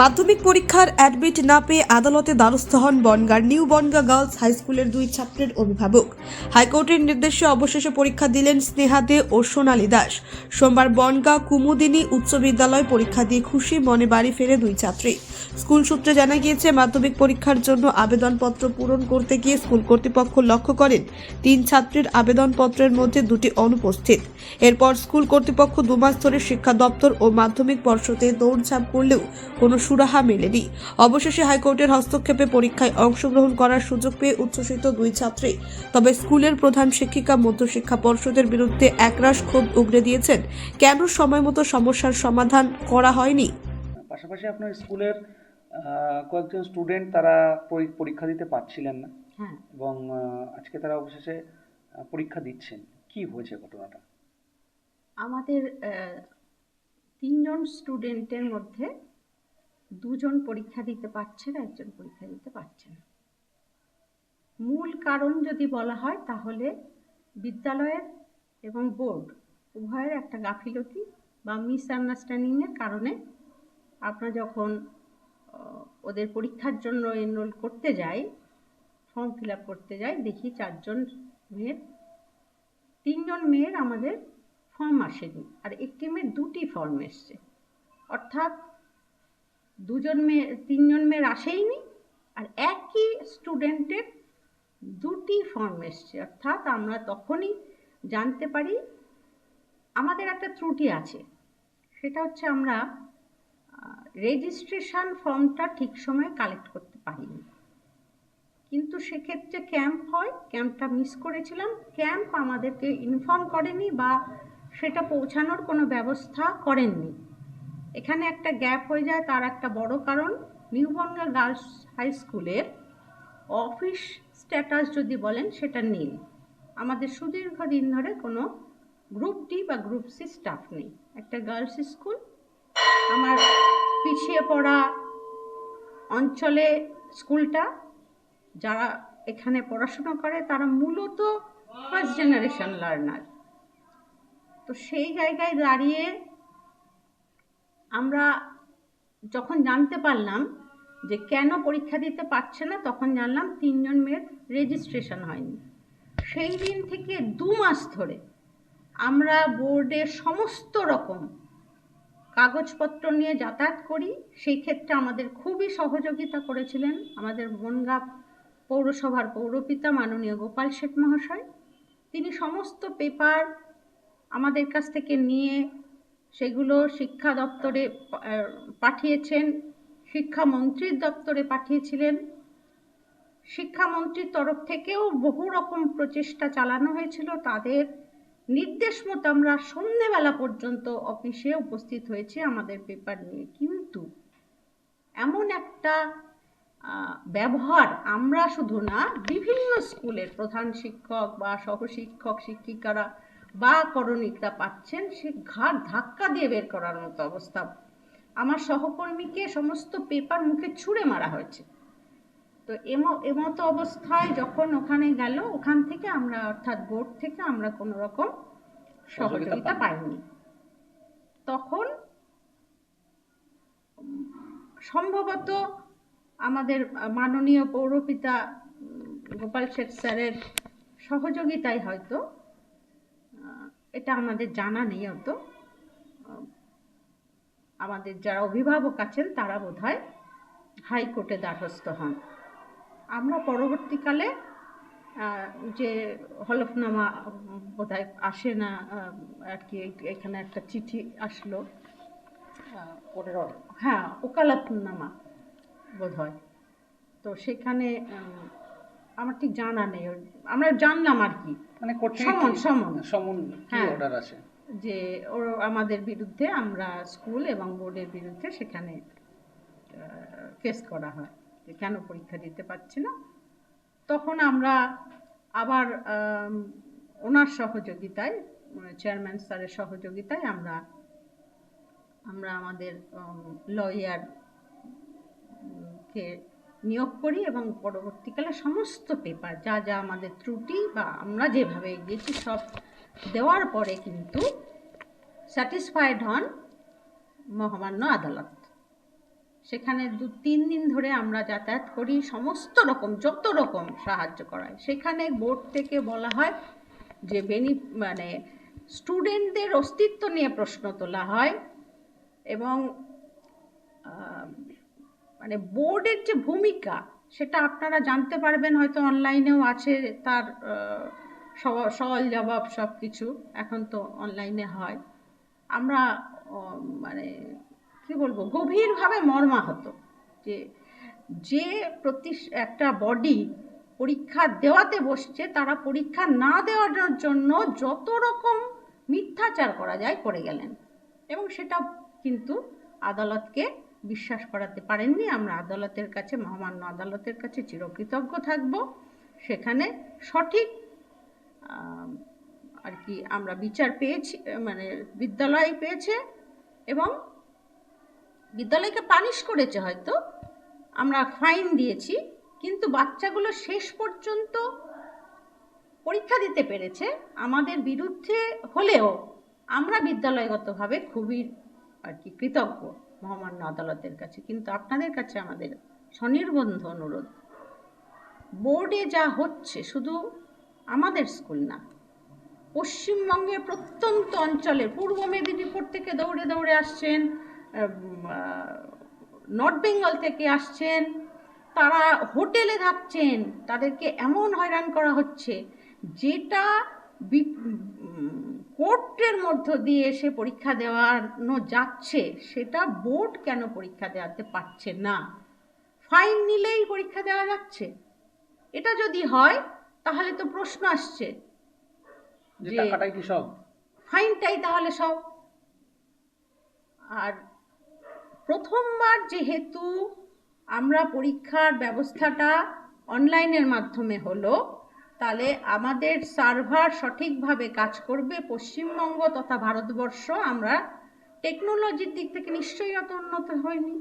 মাধ্যমিক পরীক্ষার অ্যাডমিট না পেয়ে আদালতে দ্বারস্থ হন বনগাঁর নিউ বনগাঁ গার্লস হাই স্কুলের দুই ছাত্রের অভিভাবক। হাইকোর্টের নির্দেশে অবশেষে পরীক্ষা দিলেন স্নেহা দে ও সোনালী দাস। সোমবার বনগাঁ কুমুদিনী উচ্চ বিদ্যালয় পরীক্ষা দিয়ে খুশি মনে বাড়ি ফেরে দুই ছাত্রী। স্কুল সূত্রে জানা গিয়েছে, মাধ্যমিক পরীক্ষার জন্য আবেদনপত্র পূরণ করতে গিয়ে স্কুল কর্তৃপক্ষ লক্ষ্য করেন, তিন ছাত্রীর আবেদনপত্রের মধ্যে দুটি অনুপস্থিত। এরপর স্কুল কর্তৃপক্ষ দুমাস ধরে শিক্ষা দপ্তর ও মাধ্যমিক পর্ষদে দৌড়ঝাঁপ করলেও কোনো সুরাহা মেলেনি। অবশেষে হাইকোর্টের হস্তক্ষেপে পরীক্ষায় অংশগ্রহণ করার সুযোগ পেয়ে উচ্ছ্বসিত দুই ছাত্রী। তবে স্কুলের প্রধান শিক্ষিকা মধ্যশিক্ষা পর্ষদের বিরুদ্ধে একরাশ ক্ষোভ উগরে দিয়েছেন। কেন সময় মতো সমস্যার সমাধান করা হয়নি? পাশাপাশি আপনার স্কুলের কয়েকজন স্টুডেন্ট তারা পরীক্ষা দিতে পারছিলেন না। হ্যাঁ। এবং আজকে তারা অবশেষে পরীক্ষা দিচ্ছেন। কি হয়েছে ঘটনাটা? আমাদের তিনজন স্টুডেন্টের মধ্যে দুজন পরীক্ষা দিতে পারছে না, একজন পরীক্ষা দিতে পারছে না। মূল কারণ যদি বলা হয়, তাহলে বিদ্যালয়ের এবং বোর্ড উভয়ের একটা গাফিলতি বা মিসআন্ডারস্ট্যান্ডিংয়ের কারণে আমরা যখন ওদের পরীক্ষার জন্য এনরোল করতে যাই ফর্ম ফিল আপ করতে যাই, দেখি চারজন মেয়ের, তিনজন মেয়ের আমাদের ফর্ম আসেনি। আর একটি মেয়ের দুটি ফর্ম এসছে। অর্থাৎ দুজন মেয়ে, তিনজন মেয়ের আসেইনি আর একই স্টুডেন্টের দুটি ফর্ম এসছে। অর্থাৎ আমরা তখনই জানতে পারি আমাদের একটা ত্রুটি আছে। সেটা হচ্ছে আমরা রেজিস্ট্রেশন ফর্মটা ঠিক সময়ে কালেক্ট করতে পারিনি। কিন্তু সেক্ষেত্রে ক্যাম্প হয় ক্যাম্পটা মিস করেছিলাম। ক্যাম্প আমাদেরকে ইনফর্ম করেনি বা সেটা পৌঁছানোর কোনো ব্যবস্থা করেননি। এখানে একটা গ্যাপ হয়ে যায়, তার একটা বড় কারণ নিউবঙ্গা গার্লস হাই স্কুলের অফিস স্ট্যাটাস যদি বলেন, সেটা নীল আমাদের সুদীর্ঘ দিন ধরে কোনো গ্রুপ ডি বা গ্রুপ সি স্টাফ নেই। একটা গার্লস স্কুল, আমার পিছিয়ে পড়া অঞ্চলে স্কুলটা, যারা এখানে পড়াশুনো করে, তারা মূলত ফার্স্ট জেনারেশন লার্নার তো সেই জায়গায় দাঁড়িয়ে আমরা যখন জানতে পারলাম যে কেন পরীক্ষা দিতে পারছে না, তখন জানলাম তিনজন মেয়ের রেজিস্ট্রেশন হয়নি। সেই দিন থেকে দু মাস ধরে আমরা বোর্ডে সমস্ত রকম কাগজপত্র নিয়ে যাতায়াত করি। সেই ক্ষেত্রে আমাদের খুবই সহযোগিতা করেছিলেন আমাদের বনগাঁ পৌরসভার পৌরপিতা মাননীয় গোপাল শেঠ মহাশয়। তিনি সমস্ত পেপার আমাদের কাছ থেকে নিয়ে সেগুলো শিক্ষা দপ্তরে পাঠিয়েছেন শিক্ষামন্ত্রীর দপ্তরে পাঠিয়েছিলেন। শিক্ষামন্ত্রীর তরফ থেকেও বহু রকম প্রচেষ্টা চালানো হয়েছিল। তাদের নির্দেশ মতো আমরা সন্ধেবেলা পর্যন্ত অফিসে উপস্থিত হয়েছে আমাদের পেপার নিয়ে। কিন্তু এমন একটা ব্যবহার আমরা শুধু না, বিভিন্ন স্কুলের প্রধান শিক্ষক বা সহশিক্ষক, শিক্ষিকারা বা করণিকরা পাচ্ছেন সে ঘাট ধাক্কা দিয়ে বের করার মতো অবস্থা। আমার সহকর্মীকে সমস্ত পেপার মুখে ছুঁড়ে মারা হয়েছে। তো এম- এমতো অবস্থায় যখন ওখানে গেল ওখান থেকে আমরা অর্থাৎ বোর্ড থেকে আমরা কোনো রকম সহযোগিতা পাইনি। তখন সম্ভবত আমাদের মাননীয় পৌরপিতা গোপাল শেঠ স্যারের সহযোগিতায় হয়তো এটা আমাদের জানা নেই অত। আমাদের যারা অভিভাবক আছেন তারা বোধহয় হাইকোর্টে দ্বারস্থ হন। আমরা পরবর্তীকালে যে হলফনামা বোধহয় আসে না আর কি এখানে একটা চিঠি আসলো। হ্যাঁ ওকালতনামা বোধ হয় তো সেখানে আমার ঠিক জানা নেই। আমরা জানলাম আর কি। মানে কোর্ট থেকে সমন, সমন। সমন কি হ্যাঁ। অর্ডার আছে যে ওর আমাদের বিরুদ্ধে আমরা স্কুল এবং বোর্ডের বিরুদ্ধে সেখানে কেস করা হয় যে কেন পরীক্ষা দিতে পারছি না তখন আমরা আবার ওনার সহযোগিতায় চেয়ারম্যান স্যারের সহযোগিতায় আমরা আমরা আমাদের লয়ার কে নিয়োগ করি এবং পরবর্তীকালে সমস্ত পেপার যা যা আমাদের ত্রুটি বা আমরা যেভাবে এগিয়েছি সব দেওয়ার পরে কিন্তু স্যাটিসফাইড হন মহামান্য আদালত। সেখানে দু, তিন দিন ধরে আমরা যাতায়াত করি, সমস্ত রকম, যত রকম সাহায্য করায় সেখানে বোর্ড থেকে বলা হয় যে বেনি মানে স্টুডেন্টদের অস্তিত্ব নিয়ে প্রশ্ন তোলা হয় এবং মানে বোর্ডের যে ভূমিকা, সেটা আপনারা জানতে পারবেন হয়তো অনলাইনেও আছে তার সওয়াল জবাব সব কিছু এখন তো অনলাইনে হয়। আমরা মানে কি বলব, গভীরভাবে মর্মাহত যে যে প্রতি একটা বডি পরীক্ষা দেওয়াতে বসছে, তারা পরীক্ষা না দেওয়ার জন্য যত রকম মিথ্যাচার করা যায় করে গেলেন। এবং সেটা কিন্তু আদালতকে বিশ্বাস করাতে পারেননি। আমরা আদালতের কাছে, মহামান্য আদালতের কাছে চিরকৃতজ্ঞ থাকব। সেখানে সঠিক আর কি আমরা বিচার পেয়েছি মানে বিদ্যালয় পেয়েছে এবং বিদ্যালয়কে পানিশ করেছে হয়তো। আমরা ফাইন দিয়েছি, কিন্তু বাচ্চাগুলো শেষ পর্যন্ত পরীক্ষা দিতে পেরেছে। আমাদের বিরুদ্ধে হলেও আমরা বিদ্যালয়গতভাবে খুবই, আর কি, কৃতজ্ঞ। মহামান্য আদালতের কাছে। কিন্তু আপনাদের কাছে আমাদের স্বনির্বন্ধ অনুরোধ। বোর্ডে যা হচ্ছে শুধু আমাদের স্কুল না, পশ্চিমবঙ্গের প্রত্যন্ত অঞ্চলে, পূর্ব মেদিনীপুর থেকে দৌড়ে দৌড়ে আসছেন নর্থ বেঙ্গল থেকে আসছেন, তারা হোটেলে থাকছেন, তাদেরকে এমন হয়রান করা হচ্ছে, যেটা কোর্টের মধ্য দিয়ে এসে পরীক্ষা দেওয়ানো যাচ্ছে সেটা বোর্ড কেন পরীক্ষা দেওয়াতে পারছে না? ফাইন নিলেই পরীক্ষা দেওয়া যাচ্ছে। এটা যদি হয় তাহলে তো প্রশ্ন আসছে সব? ফাইনটাই তাহলে সব। আর প্রথমবার যেহেতু আমরা পরীক্ষার ব্যবস্থাটা অনলাইনের মাধ্যমে হলো তাহলে আমাদের সার্ভার সঠিকভাবে কাজ করবে পশ্চিমবঙ্গ তথা ভারতবর্ষ। আমরা টেকনোলজির দিক থেকে নিশ্চয়ই অত উন্নত হয়নি।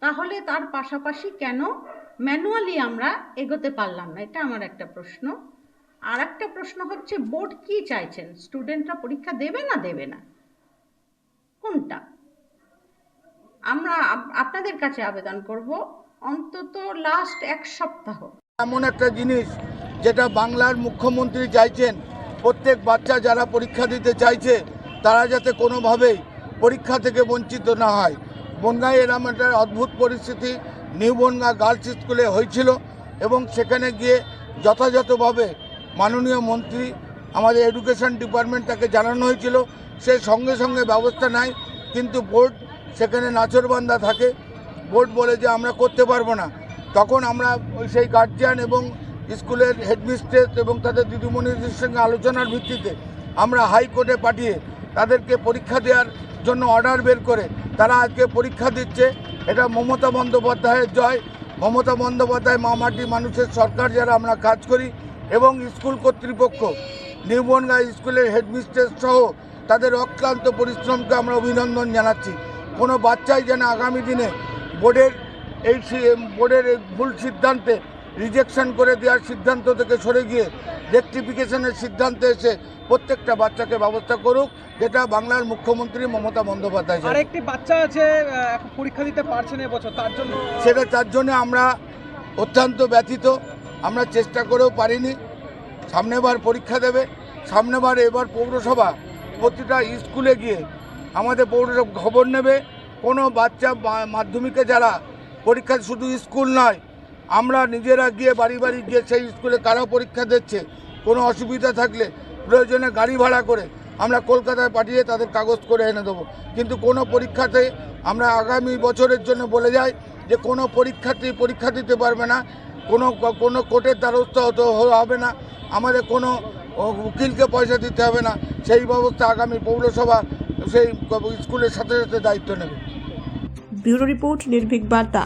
তাহলে তার পাশাপাশি কেন ম্যানুয়ালি আমরা এগোতে পারলাম না? এটা আমার একটা প্রশ্ন। আর একটা প্রশ্ন হচ্ছে বোর্ড কি চাইছেন? স্টুডেন্টরা পরীক্ষা দেবে না দেবে না? কোনটা? আমরা আপনাদের কাছে আবেদন করব, অন্তত লাস্ট এক সপ্তাহ। এমন একটা জিনিস যেটা বাংলার মুখ্যমন্ত্রী চাইছেন, প্রত্যেক বাচ্চা যারা পরীক্ষা দিতে চাইছে, তারা যাতে কোনোভাবেই পরীক্ষা থেকে বঞ্চিত না হয়। বনগাঁয় এরম একটা অদ্ভুত পরিস্থিতি নিউ বনগাঁ গার্লস স্কুলে হয়েছিল এবং সেখানে গিয়ে যথাযথভাবে মাননীয় মন্ত্রী আমাদের এডুকেশন ডিপার্টমেন্ট তাকে জানানো হয়েছিল। সে সঙ্গে সঙ্গে ব্যবস্থা নেয়, কিন্তু বোর্ড সেখানে নাচরবান্ধা থাকে। বোর্ড বলে যে আমরা করতে পারব না। তখন আমরা সেই গার্জিয়ান এবং স্কুলের হেডমিস্ট্রেস এবং তাদের দিদিমণিদের সঙ্গে আলোচনার ভিত্তিতে আমরা হাইকোর্টে পাঠিয়ে তাদেরকে পরীক্ষা দেওয়ার জন্য অর্ডার বের করে তারা আজকে পরীক্ষা দিচ্ছে। এটা মমতা বন্দ্যোপাধ্যায়ের জয়। মমতা বন্দ্যোপাধ্যায় মামাটি মানুষের সরকার যারা আমরা কাজ করি এবং স্কুল কর্তৃপক্ষ নিউবনগা স্কুলের হেডমিস্ট্রেস সহ তাদের অক্লান্ত পরিশ্রমকে আমরা অভিনন্দন জানাচ্ছি। কোনো বাচ্চাই যেন আগামী দিনে বোর্ডের এই বোর্ডের ভুল সিদ্ধান্তে রিজেকশন করে দেওয়ার সিদ্ধান্ত থেকে সরে গিয়ে রেকটিফিকেশনের সিদ্ধান্তে এসে প্রত্যেকটা বাচ্চাকে ব্যবস্থা করুক যেটা বাংলার মুখ্যমন্ত্রী মমতা বন্দ্যোপাধ্যায়। আরেকটি বাচ্চা আছে এখন পরীক্ষা দিতে পারছে না এবছর তার জন্য। সেটা তার জন্য আমরা অত্যন্ত ব্যথিত। আমরা চেষ্টা করেও পারিনি। সামনেবার পরীক্ষা দেবে। সামনেবার এবার পৌরসভা প্রতিটা স্কুলে গিয়ে আমাদের পৌরসভা খবর নেবে। কোনো বাচ্চা মাধ্যমিকে যারা পরীক্ষা শুধু স্কুল নয় আমরা নিজেরা গিয়ে বাড়ি বাড়ি গিয়ে সেই স্কুলে কারা পরীক্ষা দিচ্ছে, কোনো অসুবিধা থাকলে প্রয়োজনে গাড়ি ভাড়া করে আমরা কলকাতায় পাঠিয়ে তাদের কাগজ করে এনে দেবো। কিন্তু কোনো পরীক্ষাতে আমরা আগামী বছরের জন্য বলে যাই যে কোনো পরীক্ষার্থী পরীক্ষা দিতে পারবে না, কোনো কোনো কোর্টের দ্বারস্থ হতে হবে না, আমাদের কোনো উকিলকে পয়সা দিতে হবে না, সেই ব্যবস্থা আগামী পৌরসভা সেই স্কুলের সাথে সাথে দায়িত্ব নেবে। ব্যুরো রিপোর্ট নির্ভীক বার্তা।